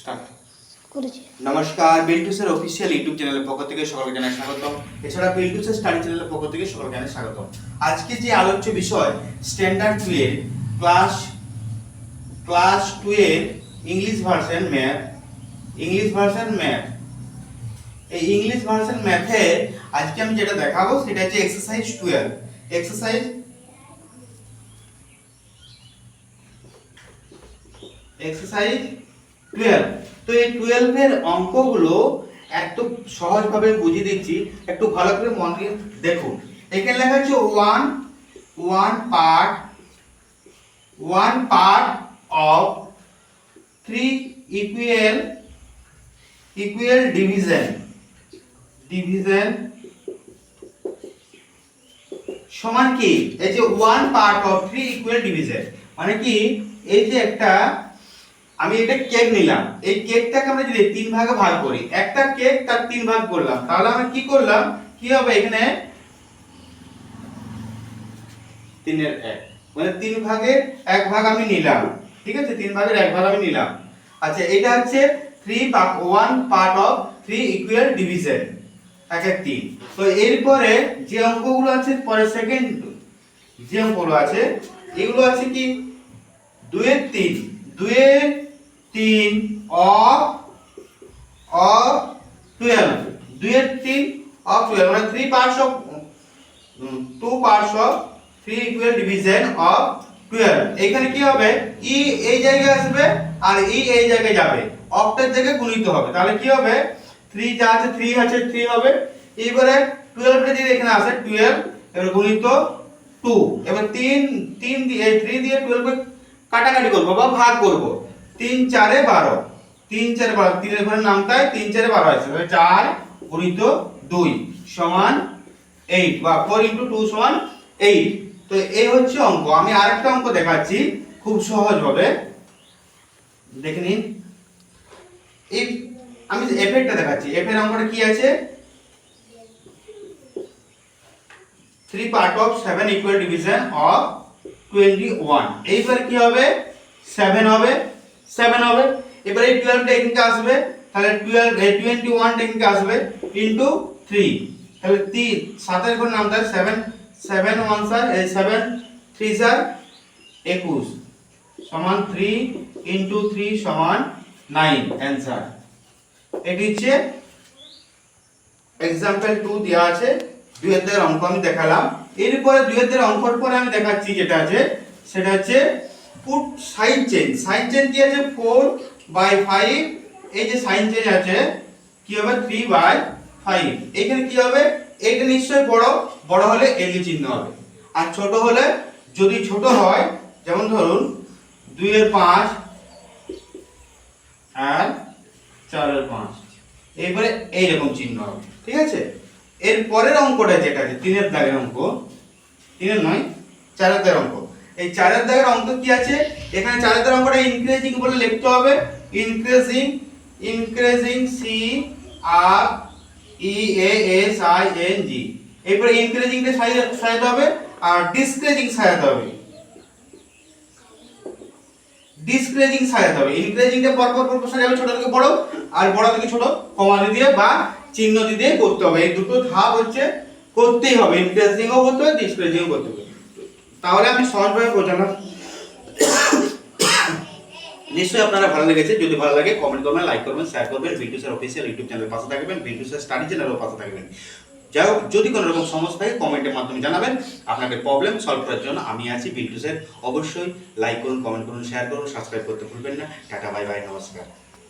Start করেছি। নমস্কার বিল্টুসের official YouTube চ্যানেলের পক্ষ থেকে সকলকে জানাই স্বাগতম। এছাড়া বিল্টুসের স্টাডি চ্যানেলের পক্ষ থেকে সকলকে জানাই স্বাগতম। আজকে যে আলোচ্য বিষয় স্ট্যান্ডার্ড টু এর ক্লাস ক্লাস টু এর English version math English version math এই ইংলিশ ভার্সন ম্যাথে আজকে আমি যেটা দেখাবো সেটা হচ্ছে exercise twelve exercise exercise twelve তো এই টুয়েলভের অঙ্কগুলো এত সহজভাবে বুঝিয়ে দিচ্ছি। একটু ভালো করে মন দিয়ে দেখুন। এখানে লেখা আছে one one part one part of three equal equal division division সমান কি? এই যে one part of three equal division মানে কি? এই যে একটা আমি এটা কেক নিলাম। এই কেকটাকে আমরা যদি তিন ভাগে ভাগ করি, একটা কেক তার তিন ভাগ করলাম। তাহলে আমরা কি করলাম? কি হবে এখানে? তিনের এক। মানে তিন ভাগের এক ভাগ আমি নিলাম। ঠিক আছে? তিন ভাগের এক ভাগ আমি নিলাম। আচ্ছা এটা হচ্ছে three one part of three equal division এক এক তিন। তো এরপরে যে অঙ্কগুলো আছে পরে সেকেন্ড যে অঙ্কগুলো আছে, এগুলো আছে কি? দুয়ের তিন। দুয়ের তিন অফ অফ টুয়েলভ। দুয়ের তিন অফ টুয়েলভ মানে three parts of two parts of three equal division of twelve এখানে কি হবে? ই এই জায়গায় আসবে আর ই এই জায়গায় যাবে। অফটার জায়গায় গুণিত হবে। তাহলে কি হবে? থ্রি যা আছে থ্রি আছে থ্রি হবে। এবারে টুয়েলভটা যদি এখানে আসে টুয়েলভ এবার গুণিত টু এবার তিন তিন দিয়ে থ্রি দিয়ে টুয়েলভে কাটাকাটি করব বা ভাগ করব। তিন চারে বারো। তিন চারে বারো, তিনের ঘরে নামটায় তিন চারে বারো আছে চার গুণিত দুই সমান এইট বা ফোর ইন্টু টু সমান এইট তো এই হচ্ছে অঙ্ক। আমি আরেকটা অঙ্ক দেখাচ্ছি খুব সহজ ভাবে দেখে নিন। এই আমি এফেক্টটা দেখাচ্ছি এফ এর অঙ্কটা কি আছে? Three part of seven equal division of twenty one এইবার কি হবে? সেভেন হবে। সেভেন হবে। এবারে এই টুয়েলভটা এখানকে আসবে। তাহলে টুয়েলভ টোয়েন্টি ওয়ানটা এখানকে আসবে ইন্টু থ্রি তাহলে তিন সাতের ঘর নাম তাহলে সেভেন সেভেন ওয়ান স্যার এই সেভেন থ্রি স্যার একুশ। সমান থ্রি ইন্টু থ্রি সমান নাইন অ্যান্সার এটি হচ্ছে এক্সাম্পল টু দেওয়া আছে। হাজার অঙ্ক আমি দেখালাম। এরপরে হাজার অঙ্কর পরে আমি দেখাচ্ছি যেটা আছে, সেটা হচ্ছে put sign change sign change কি আছে? ফোর বাই ফাইভ এই যে সাইন চেঞ্জ আছে, কি হবে? থ্রি বাই ফাইভ এখানে কি হবে? এটা নিশ্চয়ই বড়। বড় হলে এল চিহ্ন হবে। আর ছোট হলে যদি ছোট হয়, যেমন ধরুন দুইয়ের পাঁচ আর চারের পাঁচ। এরপরে এইরকম চিহ্ন হবে। ঠিক আছে? এর পরের অঙ্কটা যেটা আছে, তিনের দাগের অঙ্ক, তিনের নয়, চারের দাগের অঙ্ক। এই চারের দাগের অঙ্ক কি আছে? এখানে চারের দাগের অঙ্কটা ইনক্রিজিং বলে লিখতে হবে। Increasing increasing C R E A S I N G এরপরে ইনক্রিজিংটা সাজাতে হবে আর ডিসক্রিজিং সাজাতে হবে। ডিসক্রেজিং সাজাতে হবে। ইনক্রেজিংটা পর পর পর পর সাজাবে ছোট থেকে বড় আর বড় থেকে ছোট কমালি দিয়ে বা চিহ্ন দিয়ে করতে হবে। এই দুটো ধাপ হচ্ছে করতেই হবে। ইনক্রেজিংও করতে হবে ডিসক্রেজিংও করতে হবে। তাহলে আমি সহজভাবে বোঝালাম। নিশ্চয়ই আপনারা ভালো লেগেছে। যদি ভালো লাগে কমেন্ট করবেন লাইক করবেন শেয়ার করবেন। বিল্টুসের অফিসিয়াল ইউটিউব চ্যানেলের পাশে থাকবেন। বিল্টুসের স্টাডি চ্যানেলের পাশে থাকবেন। যাই হোক, যদি কোনো রকম সমস্যা থাকে কমেন্টের মাধ্যমে জানাবেন। আপনাকে প্রবলেম সলভ করার জন্য আমি আছি বিল্টুসের অবশ্যই লাইক করুন কমেন্ট করুন শেয়ার করুন সাবস্ক্রাইব করতে ভুলবেন না। টাটা বাই বাই নমস্কার।